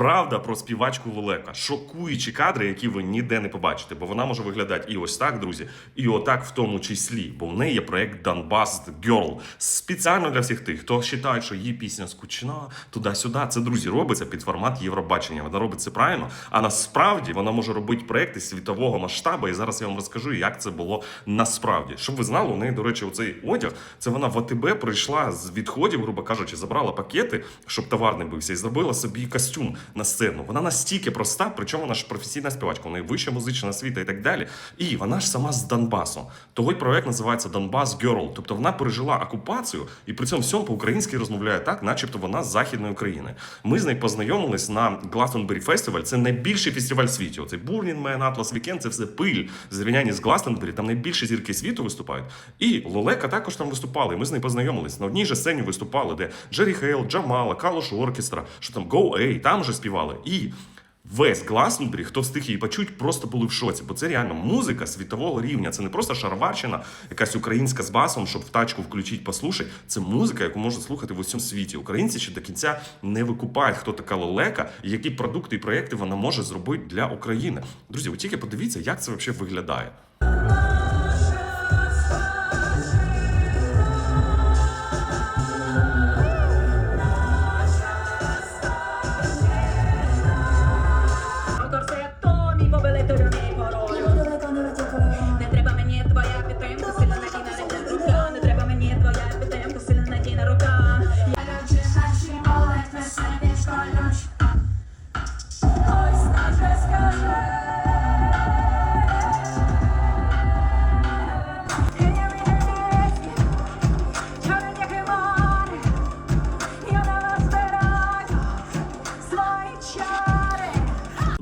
Правда про співачку Лелека. Шокуючі кадри, які ви ніде не побачите, бо вона може виглядати і ось так, друзі, і отак в тому числі. Бо в неї є проект Donbass Girl. Спеціально для всіх тих, хто вважає, що її пісня скучна, туди-сюди. Це друзі робиться під формат Євробачення. Вона робить це правильно. А насправді вона може робити проекти світового масштабу. І зараз я вам розкажу, як це було насправді. Щоб ви знали, у неї, до речі, оцей одяг. Це вона в АТБ прийшла з відходів, грубо кажучи, забрала пакети, щоб товар не бився, і зробила собі костюм на сцену. Вона настільки проста, причому вона ж професійна співачка, у неї вища музична освіта і так далі. І вона ж сама з Донбасу. Того й проект називається Donbass Girl. Тобто вона пережила окупацію і при цьому всьому по-українськи розмовляє так, начебто вона з Західної України. Ми з нею познайомились на Glastonbury Festival. Це найбільший фестиваль світу. Це Burning Man, Atlas Weekend, це все пиль. Зрівнянні з Glastonbury, там найбільші зірки світу виступають. І Лолека також там виступали. і Ми з нею познайомились. На одній же сцені виступали, де Джері Хейл, Джамала, Калош Оркестра, що там Go A, там же співали. І Весь Гласнбері, хто встиг її почути, просто були в шоці, бо це реально музика світового рівня. Це не просто шароварщина, якась українська з басом, щоб в тачку включити, послухати. Це музика, яку можна слухати в усьому світі. Українці ще до кінця не викупають, хто така лелека і які продукти і проекти вона може зробити для України. Друзі, ви тільки подивіться, як це взагалі виглядає.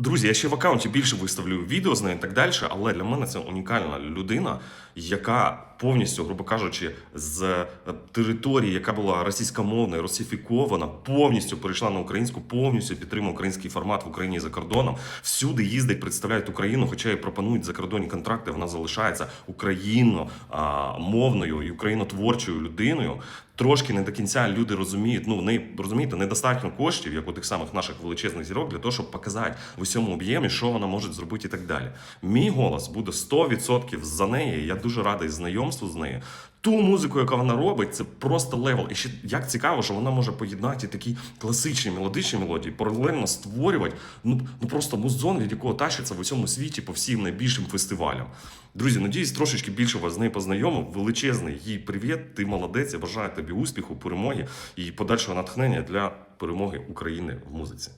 Друзі, я ще в аккаунті більше виставлю відео з нею і так далі, але для мене це унікальна людина, яка повністю, грубо кажучи, з е, території, яка була російськомовною, русифікована, повністю перейшла на українську, повністю підтримує український формат в Україні за кордоном. Всюди їздить, представляє Україну, хоча і пропонують закордонні контракти. Вона залишається україномовною і українотворчою людиною. Трошки не до кінця люди розуміють. Ну, вони розумієте, недостатньо коштів, як у тих самих наших величезних зірок, для того, щоб показати в усьому об'ємі, що вона може зробити і так далі. Мій голос буде 100% за неї. Я дуже радий знайомству з нею. Ту музику, яку вона робить, це просто левел. І ще як цікаво, що вона може поєднати такі класичні мелодичні мелодії, паралельно створювати ну, ну просто музон, від якого тащиться в усьому світі по всім найбільшим фестивалям. Друзі, надіюсь, трошечки більше вас з нею познайомив. Величезний їй привіт. Ти молодець. Я бажаю тобі успіху, перемоги і подальшого натхнення для перемоги України в музиці.